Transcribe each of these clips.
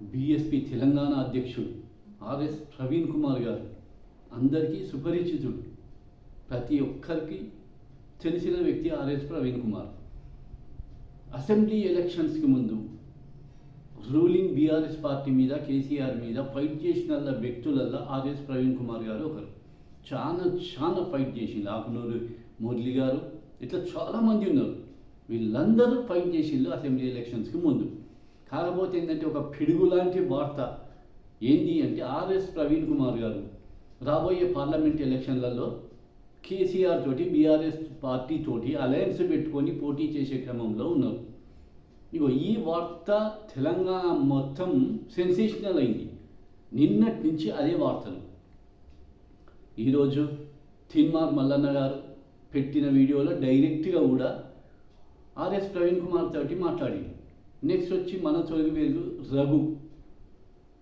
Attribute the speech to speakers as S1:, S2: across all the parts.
S1: BSP Telangana అధ్యక్షుడు RS Praveen Kumar గారు అందరికీ సుపరిచితుడు. ప్రతి ఒక్కరికి తెలిసిన వ్యక్తి ఆర్ఎస్ ప్రవీణ్ కుమార్. అసెంబ్లీ ఎలక్షన్స్కి ముందు రూలింగ్ బీఆర్ఎస్ పార్టీ మీద కేసీఆర్ మీద ఫైట్ చేసిన వ్యక్తులల్లో ఆర్ఎస్ ప్రవీణ్ కుమార్ గారు ఒకరు. చాలా చాలా ఫైట్ చేసింది ఆకునూరు మురళి గారు ఇట్లా చాలామంది ఉన్నారు. వీళ్ళందరూ ఫైట్ చేసిండ్రు అసెంబ్లీ ఎలక్షన్స్కి ముందు. కాకపోతే ఏంటంటే ఒక పిడుగు లాంటి వార్త. ఏంది అంటే ఆర్ఎస్ ప్రవీణ్ కుమార్ గారు రాబోయే పార్లమెంట్ ఎలక్షన్లలో కేసీఆర్ తోటి బీఆర్ఎస్ పార్టీ తోటి అలయన్స్ పెట్టుకొని పోటీ చేసే క్రమంలో ఉన్నారు. ఇగో ఈ వార్త తెలంగాణ మొత్తం సెన్సేషనల్ అయింది. నిన్నటి నుంచి అదే వార్తలు. ఈరోజు తిన్మార్ మల్లన్న గారు పెట్టిన వీడియోలో డైరెక్ట్గా కూడా ఆర్ఎస్ ప్రవీణ్ కుమార్ తోటి మాట్లాడి నెక్స్ట్ వచ్చి మన తొలగి పేరు రఘు.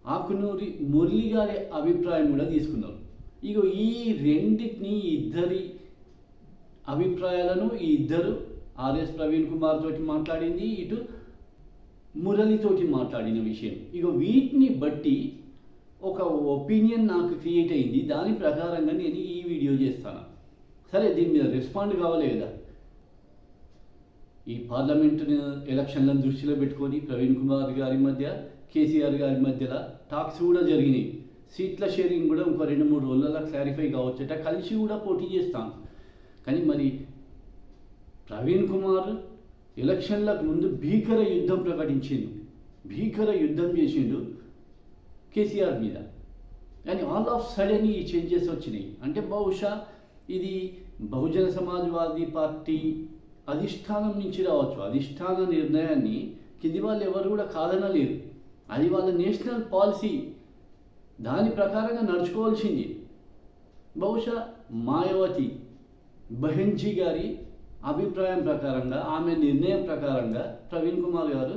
S1: ఆకునూరి మురళి గారి అభిప్రాయం కూడా తీసుకున్నారు ఇగో ఈ రెండింటిని ఇద్దరి అభిప్రాయాలను ఈ ఇద్దరు ఆర్ఎస్ ప్రవీణ్ కుమార్ తోటి మాట్లాడింది ఇటు మురళితోటి మాట్లాడిన విషయం. ఇక వీటిని బట్టి ఒక ఒపీనియన్ నాకు క్రియేట్ అయింది. దాని ప్రకారంగా నేను ఈ వీడియో చేస్తాను. సరే దీని మీద రెస్పాండ్ కావాలి కదా. ఈ పార్లమెంటు ఎలక్షన్లను దృష్టిలో పెట్టుకొని ప్రవీణ్ కుమార్ గారి మధ్య కేసీఆర్ గారి మధ్యలో టాక్స్ కూడా జరిగినాయి. సీట్ల షేరింగ్ కూడా ఇంకో రెండు మూడు రోజులలో క్లారిఫై కావచ్చట. కలిసి కూడా పోటీ చేస్తాం. కానీ మరి ప్రవీణ్ కుమార్ ఎలక్షన్లకు ముందు భీకర యుద్ధం ప్రకటించిండు. భీకర యుద్ధం చేసిండు కేసీఆర్ మీద. కానీ ఆల్ ఆఫ్ సడన్ ఈ చేంజెస్ వచ్చినాయి. అంటే బహుశా ఇది బహుజన సమాజ్వాదీ పార్టీ అధిష్టానం నుంచి రావచ్చు. అధిష్టాన నిర్ణయాన్ని కింది వాళ్ళు ఎవరు కూడా కాదనలేరు. అది వాళ్ళ నేషనల్ పాలసీ. దాని ప్రకారంగా నడుచుకోవాల్సింది. బహుశా మాయావతి బహెన్జీ గారి అభిప్రాయం ప్రకారంగా ఆమె నిర్ణయం ప్రకారంగా ప్రవీణ్ కుమార్ గారు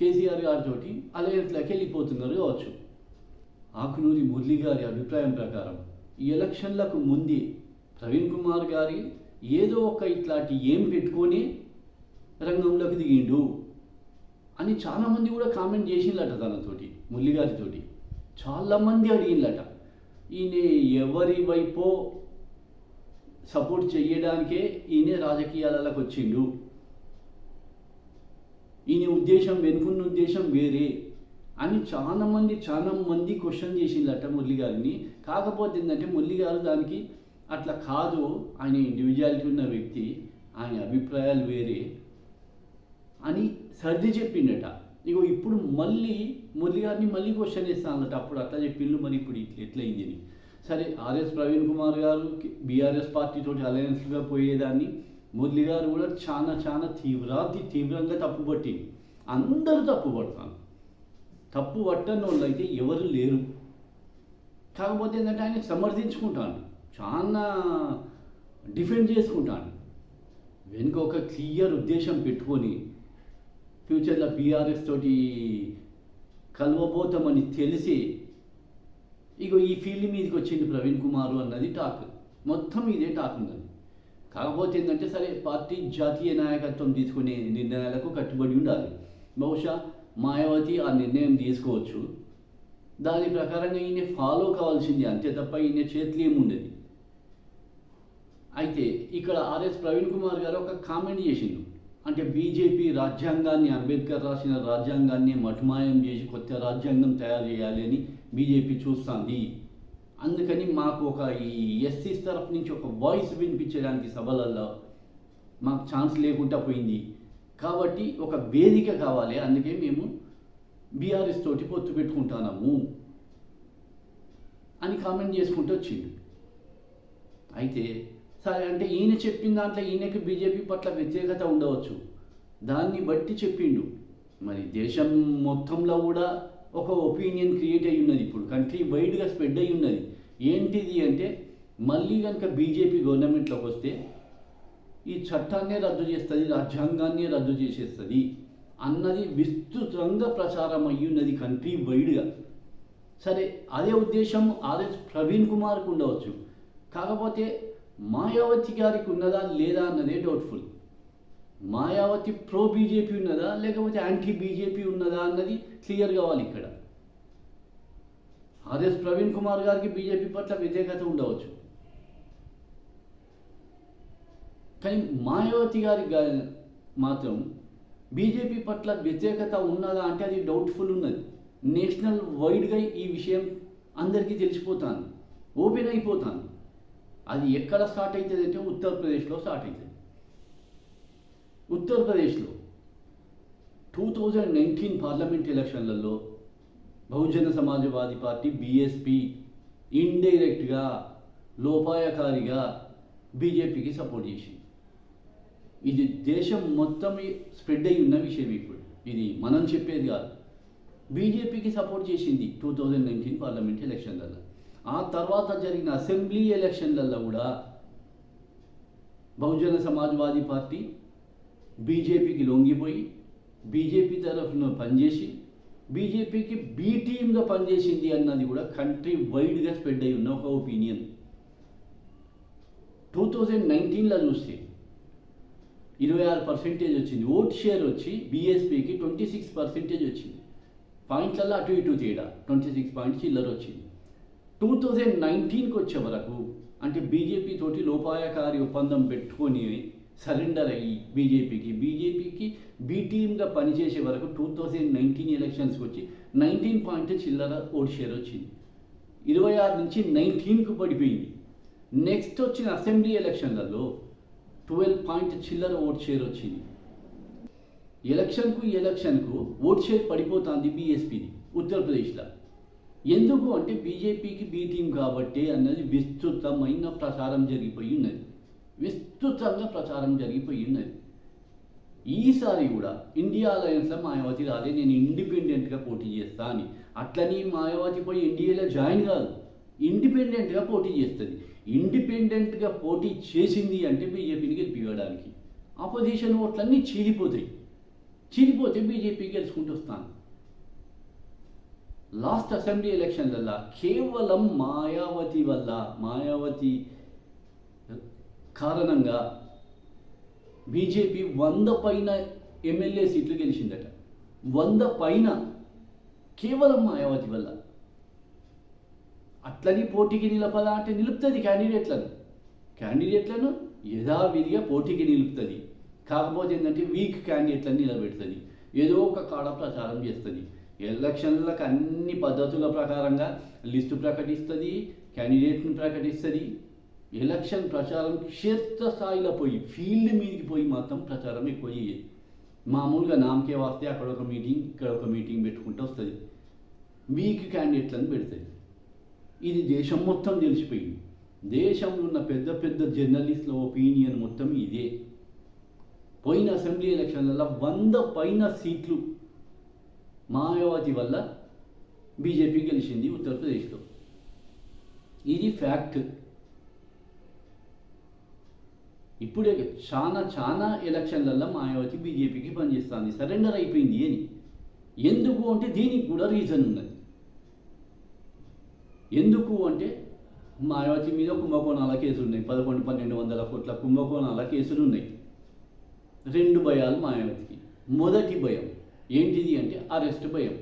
S1: కేసీఆర్ గారితో అలయన్స్లోకి వెళ్ళిపోతున్నారు కావచ్చు. ఆకునూరి మురళి గారి అభిప్రాయం ప్రకారం ఈ ఎలక్షన్లకు ముందే ప్రవీణ్ కుమార్ గారి ఏదో ఒక ఇట్లాంటి ఏం పెట్టుకొని రంగంలోకి దిగిండు అని చాలామంది కూడా కామెంట్ చేసిందట తనతోటి మురళి చాలామంది అడిగిందట ఈయన ఎవరి వైపో సపోర్ట్ చేయడానికే ఈయన రాజకీయాలకు వచ్చిండు. ఈయన ఉద్దేశం వెనుకున్న ఉద్దేశం వేరే అని చాలామంది చాలా మంది క్వశ్చన్ చేసిందట మురళి గారిని. కాకపోతే ఏంటంటే మురళి గారు దానికి అట్లా కాదు. ఆయన ఇండివిజువాలిటీ ఉన్న వ్యక్తి ఆయన అభిప్రాయాలు వేరే అని సర్ది చెప్పిండట. ఇగో ఇప్పుడు మళ్ళీ మురళి గారిని మళ్ళీ క్వశ్చన్ వేస్తానట అప్పుడు అట్లా చెప్పిండు. మరి ఇప్పుడు ఇట్లా ఎట్లయింది అని. సరే ఆర్ఎస్ ప్రవీణ్ కుమార్ గారు బీఆర్ఎస్ పార్టీతో అలయన్స్గా పోయేదాన్ని. మురళి గారు కూడా చాలా చాలా తీవ్రాతి తీవ్రంగా తప్పుపట్టింది అందరూ తప్పుపడతాను తప్పు పట్టని వాళ్ళు అయితే ఎవరు లేరు. కాకపోతే ఏంటంటే ఆయన సమర్థించుకుంటాను చాలా డిఫెండ్ చేసుకుంటాను వెనుక ఒక క్లియర్ ఉద్దేశం పెట్టుకొని ఫ్యూచర్లో బీఆర్ఎస్ తోటి కలవబోతామని తెలిసి ఇగో ఈ ఫీల్డ్ మీదకి వచ్చింది ప్రవీణ్ కుమార్ అన్నది టాక్. మొత్తం ఇదే టాక్ ఉన్నది. కాకపోతే ఏంటంటే సరే పార్టీ జాతీయ నాయకత్వం తీసుకునే నిర్ణయాలకు కట్టుబడి ఉండాలి. బహుశా మాయావతి ఆ నిర్ణయం తీసుకోవచ్చు. దాని ప్రకారంగా ఈయన ఫాలో కావాల్సింది అంతే తప్ప ఈయన చేతులు ఏముండేది. అయితే ఇక్కడ ఆర్ఎస్ ప్రవీణ్ కుమార్ గారు ఒక కామెంట్ చేసిండు. అంటే బీజేపీ రాజ్యాంగాన్ని అంబేద్కర్ రాసిన రాజ్యాంగాన్ని మటుమాయం చేసి కొత్త రాజ్యాంగం తయారు చేయాలి అని బీజేపీ చూస్తుంది. అందుకని మాకు ఒక ఈ ఎస్సీస్ తరఫు నుంచి ఒక వాయిస్ వినిపించడానికి సభలలో మాకు ఛాన్స్ లేకుండా పోయింది. కాబట్టి ఒక వేదిక కావాలి. అందుకే మేము బీఆర్ఎస్ తోటి పొత్తు పెట్టుకుంటున్నాము అని కామెంట్ చేసుకుంటూ వచ్చిండు. అయితే సరే అంటే ఈయన చెప్పిన దాంట్లో ఈయనకి బీజేపీ పట్ల వ్యతిరేకత ఉండవచ్చు. దాన్ని బట్టి చెప్పిండు. మరి దేశం మొత్తంలో కూడా ఒక ఒపీనియన్ క్రియేట్ అయి ఉన్నది ఇప్పుడు. కంట్రీ వైడ్గా స్ప్రెడ్ అయి ఉన్నది. ఏంటిది అంటే మళ్ళీ కనుక బీజేపీ గవర్నమెంట్లోకి వస్తే ఈ చట్టాన్నే రద్దు చేస్తుంది రాజ్యాంగాన్నే రద్దు చేసేస్తుంది అన్నది విస్తృతంగా ప్రచారం అయ్యి ఉన్నది కంట్రీ వైడ్గా. సరే అదే ఉద్దేశం ఆర్ఎస్ ప్రవీణ్ కుమార్కు ఉండవచ్చు. కాకపోతే మాయావతి గారికి ఉన్నదా లేదా అన్నదే డౌట్ఫుల్ మాయావతి ప్రో బీజేపీ ఉన్నదా లేకపోతే యాంటీ బీజేపీ ఉన్నదా అన్నది క్లియర్ కావాలి ఇక్కడ. ఆర్ఎస్ ప్రవీణ్ కుమార్ గారికి బీజేపీ పట్ల వ్యతిరేకత ఉండవచ్చు. కానీ మాయావతి గారికి మాత్రం బీజేపీ పట్ల వ్యతిరేకత ఉన్నదా అంటే అది డౌట్ఫుల్ ఉన్నది. నేషనల్ వైడ్గా ఈ విషయం అందరికీ తెలిసిపోతాను ఓపెన్ అయిపోతాను అది ఎక్కడ స్టార్ట్ అవుతుంది అంటే ఉత్తరప్రదేశ్లో స్టార్ట్ అవుతుంది ఉత్తరప్రదేశ్లో టూ థౌజండ్ నైన్టీన్ పార్లమెంట్ ఎలక్షన్లలో బహుజన సమాజవాదీ పార్టీ బీఎస్పీ ఇండైరెక్ట్గా లోపాయకారిగా బీజేపీకి సపోర్ట్ చేసింది. ఇది దేశం మొత్తం స్ప్రెడ్ అయి ఉన్న విషయం ఇప్పుడు. ఇది మనం చెప్పేది కాదు. బీజేపీకి సపోర్ట్ చేసింది టూ థౌజండ్ నైన్టీన్ పార్లమెంట్ ఎలక్షన్లలో ఆ తర్వాత జరిగిన అసెంబ్లీ ఎలక్షన్లలో కూడా బహుజన సమాజ్వాదీ పార్టీ బీజేపీకి లొంగిపోయి బీజేపీ తరఫున పనిచేసి బీజేపీకి బీ టీమ్గా పనిచేసింది అన్నది కూడా కంట్రీ వైడ్గా స్ప్రెడ్ అయి ఉన్న ఒక ఒపీనియన్. టూ థౌజండ్ నైన్టీన్లో చూస్తే ఇరవై ఆరు పర్సెంటేజ్ వచ్చింది. ఓట్ షేర్ వచ్చి బీఎస్పీకి ట్వంటీ సిక్స్ పర్సెంటేజ్ వచ్చింది. పాయింట్లలో అటు ఇటు తేడా ట్వంటీ సిక్స్ పాయింట్ చిల్లర వచ్చింది. టూ థౌజండ్ నైన్టీన్కి వచ్చే వరకు అంటే బీజేపీ తోటి లోపాయకారి ఒప్పందం పెట్టుకొని సరెండర్ అయ్యి బీజేపీకి బీజేపీకి బీ టీమ్గా పనిచేసే వరకు టూ థౌజండ్ నైన్టీన్ ఎలక్షన్స్కి వచ్చి నైన్టీన్ పాయింట్ చిల్లర ఓట్ షేర్ వచ్చింది. ఇరవై ఆరు నుంచి నైన్టీన్కు పడిపోయింది. నెక్స్ట్ వచ్చిన అసెంబ్లీ ఎలక్షన్లలో ట్వెల్వ్ పాయింట్ చిల్లర ఓట్ షేర్ వచ్చింది. ఎలక్షన్కు ఎలక్షన్కు ఓట్ షేర్ పడిపోతుంది బీఎస్పీది ఉత్తరప్రదేశ్లో. ఎందుకు అంటే బీజేపీకి బీ టీం కాబట్టి అన్నది విస్తృతమైన ప్రచారం జరిగిపోయి ఉన్నది. విస్తృతంగా ప్రచారం జరిగిపోయి ఉన్నది. ఈసారి కూడా ఇండియా అలయన్స్లో మాయావతి రాలే నేను ఇండిపెండెంట్గా పోటీ చేస్తా అని. అట్లని మాయావతి పోయి ఎన్డీఏలో జాయిన్ కాదు ఇండిపెండెంట్గా పోటీ చేస్తుంది. ఇండిపెండెంట్గా పోటీ చేసింది అంటే బీజేపీని గెలిపివ్వడానికి. ఆపోజిషన్ ఓట్లన్నీ చీలిపోతాయి. చీలిపోతే బీజేపీ గెలుచుకుంటూ వస్తాను. లాస్ట్ అసెంబ్లీ ఎలక్షన్లలో కేవలం మాయావతి వల్ల మాయావతి కారణంగా బీజేపీ వంద పైన ఎమ్మెల్యే సీట్లు గెలిచిందట. వంద పైన కేవలం మాయావతి వల్ల. అట్లని పోటీకి నిలపదా అంటే నిలుపుతుంది క్యాండిడేట్లను. క్యాండిడేట్లను యథావిధిగా పోటీకి నిలుపుతుంది. కాకపోతే ఏంటంటే వీక్ క్యాండిడేట్లను నిలబెడుతుంది. ఏదో ఒక కాడ ప్రచారం చేస్తుంది. ఎలక్షన్లకు అన్ని పద్ధతుల ప్రకారంగా లిస్టు ప్రకటిస్తుంది క్యాండిడేట్ని ప్రకటిస్తుంది. ఎలక్షన్ ప్రచారం క్షేత్రస్థాయిలో పోయి ఫీల్డ్ మీదకి పోయి మాత్రం ప్రచారం ఎక్కువ చేయదు మామూలుగా నామకే వస్తే అక్కడ ఒక మీటింగ్ ఇక్కడ ఒక మీటింగ్ పెట్టుకుంటూ వస్తుంది. వీక్ క్యాండిడేట్లను పెడుతుంది. ఇది దేశం మొత్తం తెలిసిపోయింది. దేశంలో ఉన్న పెద్ద పెద్ద జర్నలిస్టుల ఒపీనియన్ మొత్తం ఇదే. పోయిన అసెంబ్లీ ఎలక్షన్లలో వంద పైన సీట్లు మాయావతి వల్ల బీజేపీ గెలిచింది ఉత్తరప్రదేశ్లో. ఇది ఫ్యాక్ట్. ఇప్పుడే చాలా చాలా ఎలక్షన్లలో మాయావతి బీజేపీకి పనిచేస్తుంది. సరెండర్ అయిపోయింది అని ఎందుకు అంటే దీనికి కూడా రీజన్ ఉన్నది. ఎందుకు అంటే మాయావతి మీద కుంభకోణాల కేసులు ఉన్నాయి పదకొండు పన్నెండు వందల కోట్ల కుంభకోణాల కేసులు ఉన్నాయి రెండు భయాలు మాయావతికి. మొదటి భయం ఏంటిది అంటే అరెస్ట్ భయం.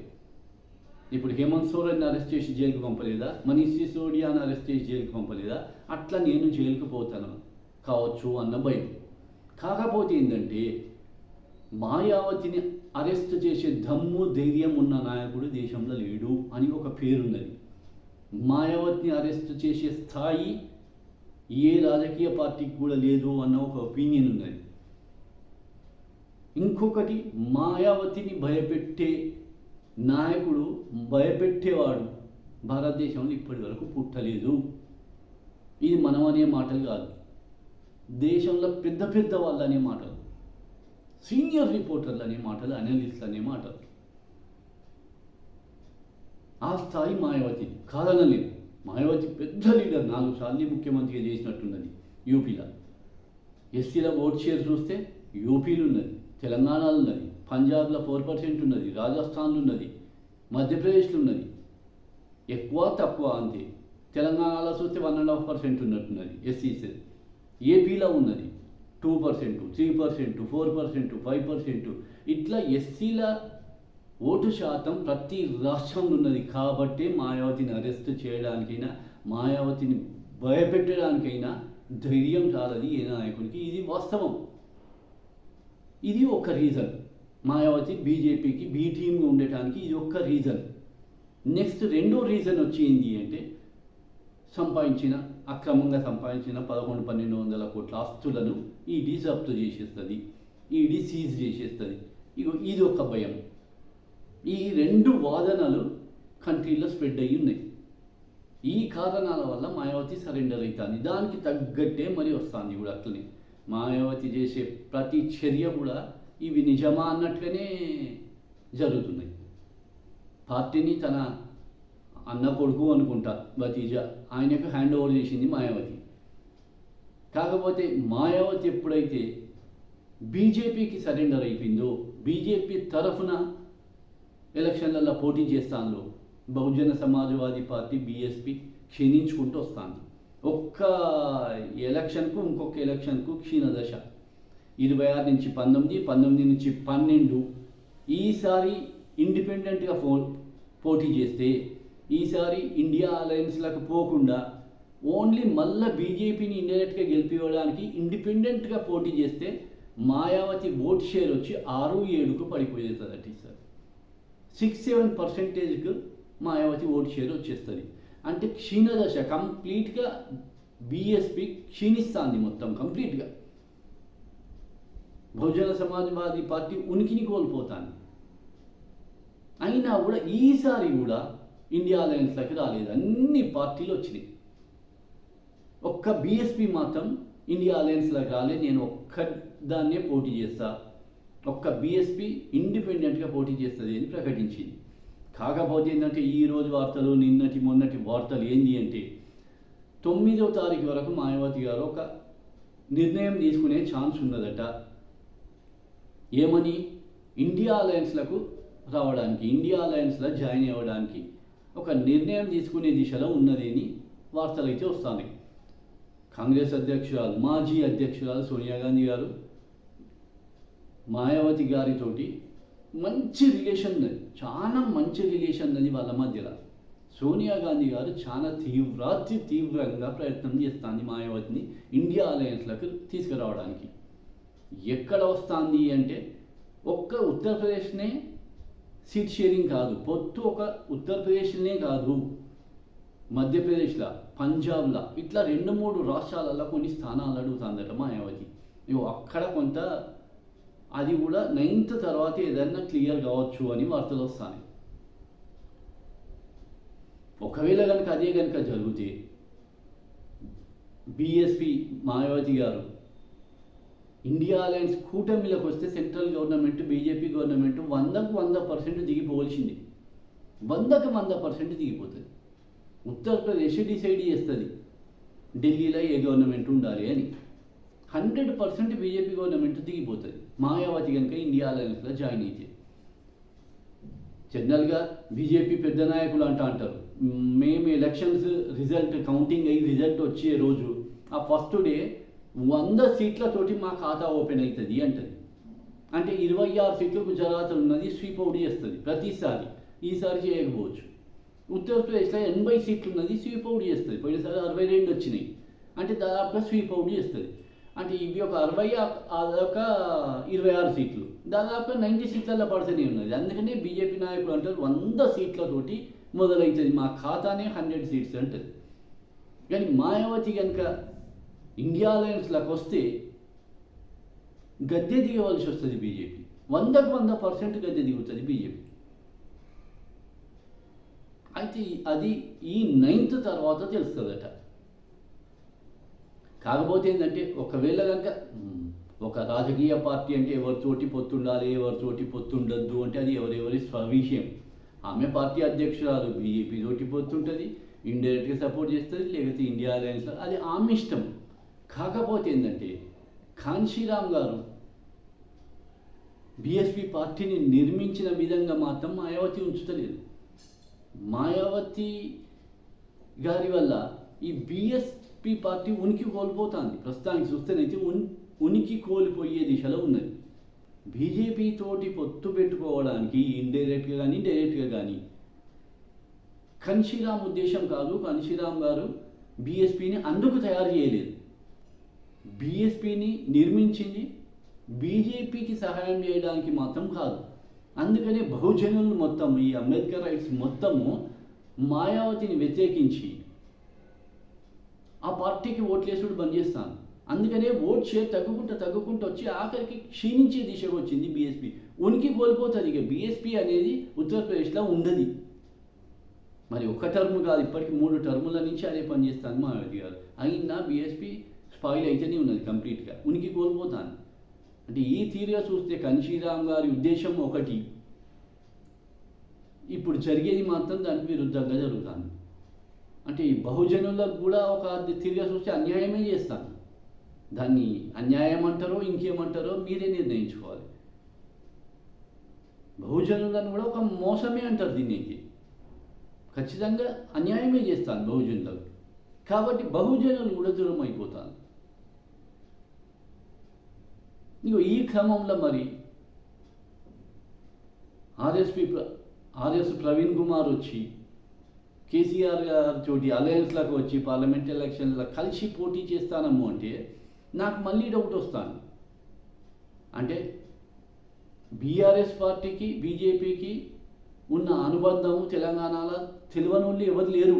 S1: ఇప్పుడు హేమంత్ సోరెన్ అరెస్ట్ చేసి జైలుకు పంపలేదా? మనీష్ సిసోడియాని అరెస్ట్ చేసి జైలుకు పంపలేదా? అట్లా నేను జైలుకు పోతాను. కావచ్చు అన్న భయం. కాకపోతే ఏంటంటే మాయావతిని అరెస్ట్ చేసే దమ్ము ధైర్యం ఉన్న నాయకుడు దేశంలో లేడు అని ఒక పేరున్నది. మాయావతిని అరెస్ట్ చేసే స్థాయి ఏ రాజకీయ పార్టీకి కూడా లేదు అన్న ఒక ఒపీనియన్ ఉన్నది. ఇంకొకటి మాయావతిని భయపెట్టే నాయకుడు భయపెట్టేవాడు. భారతదేశంలో ఇప్పటి వరకు పుట్టలేదు. ఇది మనం అనే మాటలు కాదు. దేశంలో పెద్ద పెద్ద వాళ్ళు అనే మాటలు సీనియర్ రిపోర్టర్లు అనే మాటలు అనలిస్టులు అనే మాటలు. ఆ స్థాయి మాయావతి కాదనలేదు. మాయావతి పెద్ద లీడర్ నాలుగు సార్లు ముఖ్యమంత్రిగా చేసినట్టున్నది యూపీలో. ఎస్సీల ఓట్ షేర్ చూస్తే యూపీలో ఉన్నది. తెలంగాణలో ఉన్నది పంజాబ్లో ఫోర్ పర్సెంట్ ఉన్నది రాజస్థాన్లో ఉన్నది మధ్యప్రదేశ్లో ఉన్నది. ఎక్కువ తక్కువ అంతే. తెలంగాణలో చూస్తే వన్ అండ్ హాఫ్ పర్సెంట్ ఉన్నట్టున్నది ఎస్సీస్ ఏపీలో ఉన్నది two percent three percent four percent five percent. ఇట్లా ఎస్సీల ఓటు శాతం ప్రతి రాష్ట్రంలో ఉన్నది కాబట్టి మాయావతిని అరెస్ట్ చేయడానికైనా మాయావతిని భయపెట్టడానికైనా ధైర్యం చాలది ఏ నాయకుడికి. ఇది వాస్తవం. ఇది ఒక రీజన్ మాయావతి బీజేపీకి బీ టీమ్గా ఉండటానికి ఇది ఒక్క రీజన్ నెక్స్ట్ రెండో రీజన్ వచ్చి ఏంటి అంటే సంపాదించిన అక్రమంగా సంపాదించిన పదకొండు పన్నెండు వందల కోట్ల ఆస్తులను ఈడీ జప్తు చేసేస్తుంది. ఈడీ సీజ్ చేసేస్తుంది. ఇగో ఇది ఒక భయం. ఈ రెండు వాదనలు కంట్రీలో స్ప్రెడ్ అయ్యి ఉన్నాయి. ఈ కారణాల వల్ల మాయావతి సరెండర్ అవుతుంది దానికి తగ్గట్టే మరి వస్తుంది కూడా అట్లనే. మాయావతి చేసే ప్రతి చర్య కూడా ఇవి నిజమా అన్నట్లనే జరుగుతున్నాయి. పార్టీని తన అన్న కొడుకు అనుకుంటా భతీజా. ఆయనకు హ్యాండ్ ఓవర్ చేసింది మాయావతి. కాకపోతే మాయావతి ఎప్పుడైతే బీజేపీకి సరెండర్ అయిపోయిందో బీజేపీ తరఫున ఎలక్షన్లలో పోటీ చేస్తాను బహుజన సమాజ్వాదీ పార్టీ బీఎస్పీ క్షీణించుకుంటూ వస్తాను ఒక్క ఎలక్షన్కు ఇంకొక ఎలక్షన్కు క్షీణదశ. ఇరవై ఆరు నుంచి పంతొమ్మిది పంతొమ్మిది నుంచి పన్నెండు ఈసారి ఇండిపెండెంట్గా పో పోటీ చేస్తే ఈసారి ఇండియా అలయన్స్లకు పోకుండా ఓన్లీ మళ్ళా బీజేపీని ఇండైరెక్ట్గా గెలిపివ్వడానికి ఇండిపెండెంట్గా పోటీ చేస్తే మాయావతి ఓట్ షేర్ వచ్చి ఆరు ఏడుకు పడిపోయేస్తుందట ఈసారి సిక్స్ సెవెన్ పర్సెంటేజ్కు మాయావతి ఓట్ షేర్ వచ్చేస్తుంది. అంటే క్షీణదశ కంప్లీట్గా బీఎస్పీ క్షీణిస్తుంది మొత్తం కంప్లీట్గా. బహుజన సమాజ్వాదీ పార్టీ ఉనికిని కోల్పోతాను అయినా కూడా ఈసారి కూడా ఇండియా అలయన్స్లోకి రాలేదు అన్ని పార్టీలు వచ్చినాయి. ఒక్క బీఎస్పీ మాత్రం ఇండియా అలయన్స్లోకి రాలేదు నేను ఒక్క దాన్నే పోటీ చేస్తా. ఒక్క బీఎస్పీ ఇండిపెండెంట్గా పోటీ చేస్తుంది అని ప్రకటించింది. కాకపోతే ఏంటంటే ఈ రోజు వార్తలు నిన్నటి మొన్నటి వార్తలు ఏంటి అంటే తొమ్మిదో తారీఖు వరకు మాయావతి గారు ఒక నిర్ణయం తీసుకునే ఛాన్స్ ఉన్నదట. ఏమని? ఇండియా అలయన్స్లకు రావడానికి ఇండియా అలయన్స్లో జాయిన్ అవ్వడానికి ఒక నిర్ణయం తీసుకునే దిశలో ఉన్నది అని వార్తలు అయితే వస్తాయి కాంగ్రెస్ అధ్యక్షురాలు మాజీ అధ్యక్షురాలు సోనియా గాంధీ గారు మాయావతి గారితోటి మంచి రిలేషన్ చాలా మంచి రిలేషన్ ఉన్నది వాళ్ళ మధ్యలో. సోనియా గాంధీ గారు చాలా తీవ్రాతి తీవ్రంగా ప్రయత్నం చేస్తుంది మాయావతిని ఇండియా అలయన్స్లకు తీసుకురావడానికి. ఎక్కడ వస్తుంది అంటే ఒక్క ఉత్తరప్రదేశ్నే సీట్ షేరింగ్ కాదు పొత్తు ఒక ఉత్తరప్రదేశ్నే కాదు. మధ్యప్రదేశ్లో పంజాబ్లో ఇట్లా రెండు మూడు రాష్ట్రాలలో కొన్ని స్థానాలు అడుగుతుందట మాయావతి. ఇగో అక్కడ కొంత అది కూడా నైన్త్ తర్వాత ఏదైనా క్లియర్ కావచ్చు అని వార్తలు వస్తాయి ఒకవేళ కనుక అదే కనుక జరిగితే బీఎస్పీ మాయావతి గారు ఇండియా అలయన్స్ కూటమిలోకి వస్తే సెంట్రల్ గవర్నమెంట్ బీజేపీ గవర్నమెంట్ వందకు వంద పర్సెంట్ దిగిపోవలసింది. వందకు వంద పర్సెంట్ దిగిపోతుంది. ఉత్తరప్రదేశ్ డిసైడ్ చేస్తుంది. ఢిల్లీలో ఏ గవర్నమెంట్ ఉండాలి అని. హండ్రెడ్ పర్సెంట్ బీజేపీ గవర్నమెంట్ దిగిపోతుంది. మాయావతి కనుక ఇండియా అలయన్స్లో జాయిన్ అయితే. జనరల్గా బీజేపీ పెద్ద నాయకులు అంట అంటారు. మేము ఎలక్షన్స్ రిజల్ట్ కౌంటింగ్ అయ్యి రిజల్ట్ వచ్చే రోజు ఆ ఫస్ట్ డే వంద సీట్లతోటి మా ఖాతా ఓపెన్ అవుతుంది అంటది. అంటే ఇరవై ఆరు సీట్లు గుజరాత్ ఉన్నది స్వీప్ అవుట్ చేస్తుంది ప్రతిసారి. ఈసారి చేయకపోవచ్చు. ఉత్తరప్రదేశ్లో ఎనభై సీట్లు ఉన్నది స్వీప్ అవుట్ చేస్తుంది. పోయినసారి అరవై రెండు వచ్చినాయి. అంటే దాదాపుగా స్వీప్ అవుట్ చేస్తుంది. అంటే ఇవి ఒక అరవై అదొక ఇరవై ఆరు సీట్లు. దాదాపు నైంటీ సీట్లలో పడుతూనే ఉన్నది. అందుకనే బీజేపీ నాయకులు అంటారు వంద సీట్లతోటి మొదలవుతుంది మా ఖాతానే హండ్రెడ్ సీట్స్ అంటుంది. కానీ మాయావతి కనుక ఇండియా అలయన్స్లోకి వస్తే గద్దె దిగవలసి వస్తుంది బీజేపీ. వందకు వంద పర్సెంట్ గద్దె దిగుతుంది బీజేపీ. అయితే అది ఈ నైన్త్ తర్వాత తెలుస్తుందట. కాకపోతే ఏంటంటే ఒకవేళ కనుక ఒక రాజకీయ పార్టీ అంటే ఎవరితోటి పొత్తుండాలి ఎవరితోటి పొత్తుండద్దు అంటే అది ఎవరెవరి స్వవిషయం. ఆమె పార్టీ అధ్యక్షురాలు బీజేపీ తోటి పొత్తుంటుంది ఇండైరెక్ట్గా సపోర్ట్ చేస్తుంది లేకపోతే ఇండియా అలయన్స్ అది ఆమె ఇష్టం. కాకపోతే ఏంటంటే కాన్షీరామ్ గారు బీఎస్పీ పార్టీని నిర్మించిన విధంగా మాత్రం మాయావతి ఉంచుతలేదు. మాయావతి గారి వల్ల ఈ ఎస్పీ పార్టీ ఉనికి కోల్పోతుంది. ప్రస్తుతానికి చూస్తేనైతే ఉనికి కోల్పోయే దిశలో ఉన్నది. బీజేపీ తోటి పొత్తు పెట్టుకోవడానికి ఇండైరెక్ట్గా కానీ డైరెక్ట్గా కానీ కన్షీరామ్ ఉద్దేశం కాదు. కన్షీరామ్ గారు బీఎస్పీని అందుకు తయారు చేయలేదు. బీఎస్పీని నిర్మించింది బీజేపీకి సహాయం చేయడానికి మాత్రం కాదు. అందుకనే బహుజనులు మొత్తం ఈ అంబేద్కర్ రైట్స్ మొత్తము మాయావతిని వ్యతిరేకించి ఆ పార్టీకి ఓట్లేసుడు బంద్ చేస్తాను. అందుకనే ఓట్ షేర్ తగ్గుకుంటూ తగ్గుకుంటూ వచ్చి ఆఖరికి క్షీణించే దిశగా వచ్చింది బీఎస్పీ ఉనికి కోల్పోతుంది ఇక బీఎస్పీ అనేది ఉత్తరప్రదేశ్లో ఉండదు. మరి ఒక టర్మ్ కాదు ఇప్పటికి మూడు టర్ముల నుంచి అదే పనిచేస్తాను మా గారు. అయినా బీఎస్పీ స్పాయిల్ అయితేనే ఉన్నది కంప్లీట్గా. ఉనికి కోల్పోతాను. అంటే ఈ తీరుగా చూస్తే కన్షీరామ్ గారి ఉద్దేశం ఒకటి. ఇప్పుడు జరిగేది మాత్రం దానికి విరుద్ధంగా జరుగుతుంది అంటే ఈ బహుజనులకు కూడా ఒక తిరిగి చూస్తే అన్యాయమే చేస్తాను. దాన్ని అన్యాయం అంటారో ఇంకేమంటారో మీరే నిర్ణయించుకోవాలి. బహుజనులను కూడా ఒక మోసమే అంటారు దీనికి ఖచ్చితంగా అన్యాయమే చేస్తాను బహుజనులకు. కాబట్టి బహుజనులు కూడా దూరం అయిపోతాను ఇగో ఈ క్రమంలో మరి ఆర్ఎస్పి ఆర్ఎస్ ప్రవీణ్ కుమార్ వచ్చి కేసీఆర్ గారితో అలయన్స్లకు వచ్చి పార్లమెంట్ ఎలక్షన్లో కలిసి పోటీ చేస్తానము అంటే నాకు మళ్ళీ డౌట్ వస్తాను అంటే బీఆర్ఎస్ పార్టీకి బీజేపీకి ఉన్న అనుబంధము తెలంగాణలో తెలియని ఎవరు లేరు.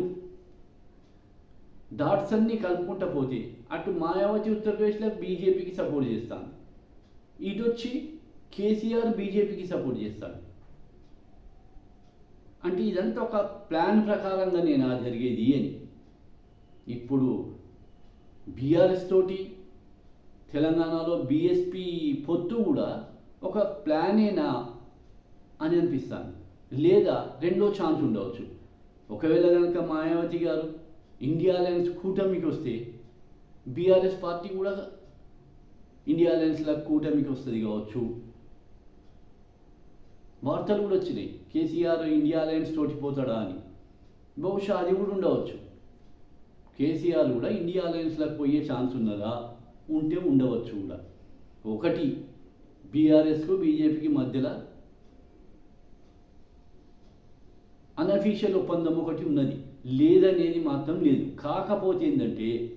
S1: డాట్స్ అన్ని కలుపుకుంటా పోతే అటు మాయావతి ఉత్తరప్రదేశ్లో బీజేపీకి సపోర్ట్ చేస్తాను ఇటు వచ్చి కేసీఆర్ బీజేపీకి సపోర్ట్ చేస్తాడు. అంటే ఇదంతా ఒక ప్లాన్ ప్రకారంగా నేను ఆ జరిగేది అని ఇప్పుడు బీఆర్ఎస్ తోటి తెలంగాణలో బీఎస్పీ పొత్తు కూడా ఒక ప్లానేనా అని అనిపిస్తాను లేదా రెండో ఛాన్స్ ఉండవచ్చు. ఒకవేళ కనుక మాయావతి గారు ఇండియా అలయన్స్ కూటమికి వస్తే బీఆర్ఎస్ పార్టీ కూడా ఇండియా అలయన్స్లో కూటమికి వస్తుంది కావచ్చు. వార్తలు కూడా వచ్చినాయి. కేసీఆర్ ఇండియా అలయన్స్ తోటి పోతాడా అని. బహుశా అది కూడా ఉండవచ్చు. కేసీఆర్ కూడా ఇండియా అలయన్స్లోకి పోయే ఛాన్స్ ఉన్నదా? ఉంటే ఉండవచ్చు కూడా. ఒకటి బీఆర్ఎస్కు బీజేపీకి మధ్యలో అనఫీషియల్ ఒప్పందం ఒకటి ఉన్నది. లేదనేది మాత్రం లేదు. కాకపోతే ఏంటంటే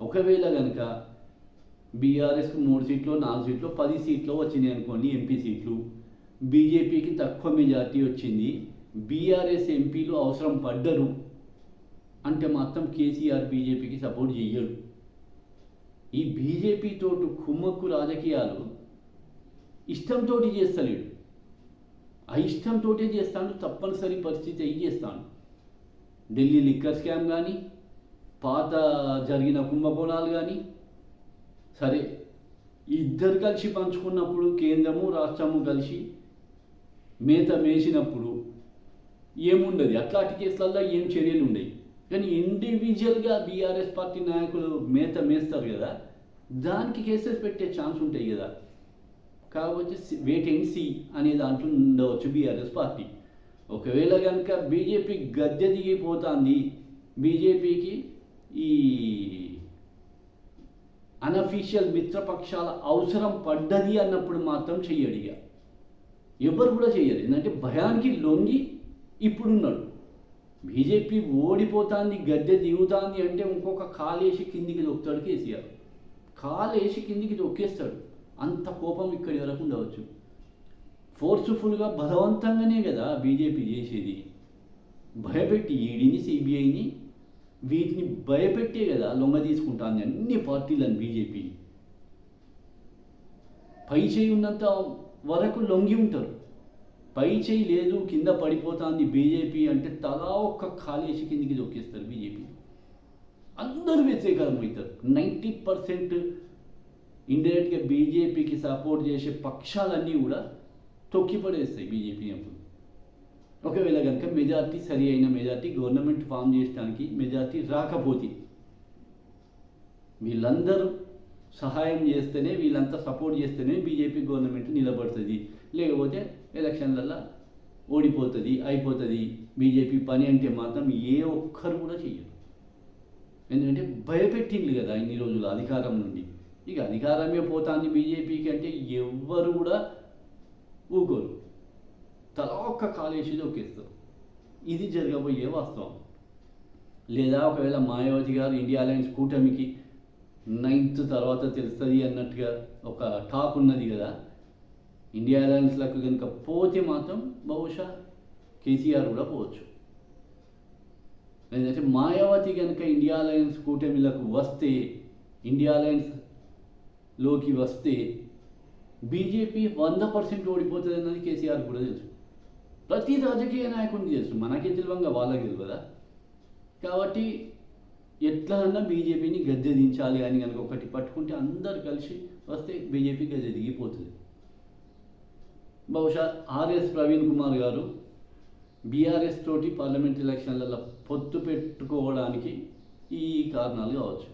S1: ఒకవేళ కనుక బీఆర్ఎస్కు మూడు సీట్లు నాలుగు సీట్లు పది సీట్లు వచ్చినాయి అనుకోండి ఎంపీ సీట్లు బీజేపీకి తక్కువ మెజార్టీ వచ్చింది. బీఆర్ఎస్ ఎంపీలు అవసరం పడ్డరు అంటే మాత్రం కేసీఆర్ బీజేపీకి సపోర్ట్ చెయ్యడు ఈ బీజేపీతో కుమ్మక్కు రాజకీయాలు ఇష్టంతో చేస్తలేడు. ఆ ఇష్టంతోటే చేస్తాడు తప్పనిసరి పరిస్థితి అయ్యి చేస్తాడు. ఢిల్లీ లిక్కర్ స్కామ్ కానీ పాత జరిగిన కుంభకోణాలు కానీ సరే ఇద్దరు కలిసి పంచుకున్నప్పుడు కేంద్రము రాష్ట్రము కలిసి మేత మేసినప్పుడు ఏముండదు? అట్లాంటి కేసులలో ఏం చర్యలు ఉండవు కానీ ఇండివిజువల్గా బీఆర్ఎస్ పార్టీ నాయకులు మేత మేస్తారు కదా దానికి కేసెస్ పెట్టే ఛాన్స్ ఉంటాయి కదా. కాబట్టి వెయిట్ అండ్ అనే దాంట్లో ఉండవచ్చు బీఆర్ఎస్ పార్టీ. ఒకవేళ కనుక బీజేపీ గద్దె దిగిపోతుంది బీజేపీకి ఈ అనఫీషియల్ మిత్రపక్షాల అవసరం పడ్డది అన్నప్పుడు మాత్రం చెయ్యడిగా ఇక. ఎవరు కూడా చేయరు. ఎందుకంటే భయానికి లొంగి ఇప్పుడున్నాడు. బీజేపీ ఓడిపోతాంది గద్దె దిగుతాంది అంటే ఇంకొక కాలేసి కిందికి దొక్కుతాడు కేసీఆర్. కాలేసి కిందికి దొక్కేస్తాడు. అంత కోపం ఇక్కడి వరకు ఉండవచ్చు. ఫోర్స్ఫుల్గా బలవంతంగానే కదా బీజేపీ చేసేది. భయపెట్టి ఈడీని సిబిఐని వీటిని భయపెట్టే కదా లొంగ తీసుకుంటాను అన్ని పార్టీలను బీజేపీ. పై చేయి ఉన్నంత వరకు లొంగి ఉంటారు. పై చేయి లేదు కింద పడిపోతుంది బీజేపీ అంటే తలా ఒక్క కాలేసి కిందికి దొక్కేస్తారు బీజేపీ అందరూ వ్యతిరేకమవుతారు నైంటీ పర్సెంట్ ఇండైరెక్ట్గా బీజేపీకి సపోర్ట్ చేసే పక్షాలన్నీ కూడా తొక్కిపడేస్తాయి బీజేపీ అప్పుడు. ఒకవేళ కనుక మెజార్టీ సరి అయిన మెజార్టీ గవర్నమెంట్ ఫామ్ చేయడానికి మెజార్టీ రాకపోతే వీళ్ళందరూ సహాయం చేస్తేనే వీళ్ళంతా సపోర్ట్ చేస్తేనే బీజేపీ గవర్నమెంట్ నిలబడుతుంది. లేకపోతే ఎలక్షన్లలో ఓడిపోతుంది అయిపోతుంది. బీజేపీ పని అంటే మాత్రం ఏ ఒక్కరు కూడా చెయ్యరు. ఎందుకంటే భయపెట్టింది కదా ఇన్ని రోజులు అధికారం నుండి. ఇక అధికారమే పోతాంది బీజేపీకి అంటే ఎవ్వరు కూడా ఊకోరు. తలా ఒక్క కాలేజీ ఒకేస్తారు ఇది జరగబోయే వాస్తవం. లేదా ఒకవేళ మాయావతి గారు ఇండియా అలయన్స్ కూటమికి నైన్త్ తర్వాత తెలుస్తుంది అన్నట్టుగా ఒక టాక్ ఉన్నది కదా. ఇండియా ఎయిర్లైన్స్లకు కనుక పోతే మాత్రం బహుశా కేసీఆర్ కూడా పోవచ్చు. లేదంటే మాయావతి కనుక ఇండియా అలయన్స్ కూటమిలకు వస్తే ఇండియా అలయన్స్లోకి వస్తే బీజేపీ వంద పర్సెంట్ ఓడిపోతుంది అన్నది కేసీఆర్ కూడా తెలుసు. ప్రతి రాజకీయ నాయకుడిని తెలుసు. మనకే తెలివంగా వాళ్ళకి తెలియదా కాబట్టి ఎట్లన్నా బీజేపీని గద్దె దించాలి అని కనుక ఒకటి పట్టుకుంటే అందరు కలిసి వస్తే బీజేపీ గద్దె దిగిపోతుంది. బహుశా ఆర్ఎస్ ప్రవీణ్ కుమార్ గారు బీఆర్ఎస్ తోటి పార్లమెంట్ ఎలక్షన్లలో పొత్తు పెట్టుకోవడానికి ఈ కారణాలు కావచ్చు.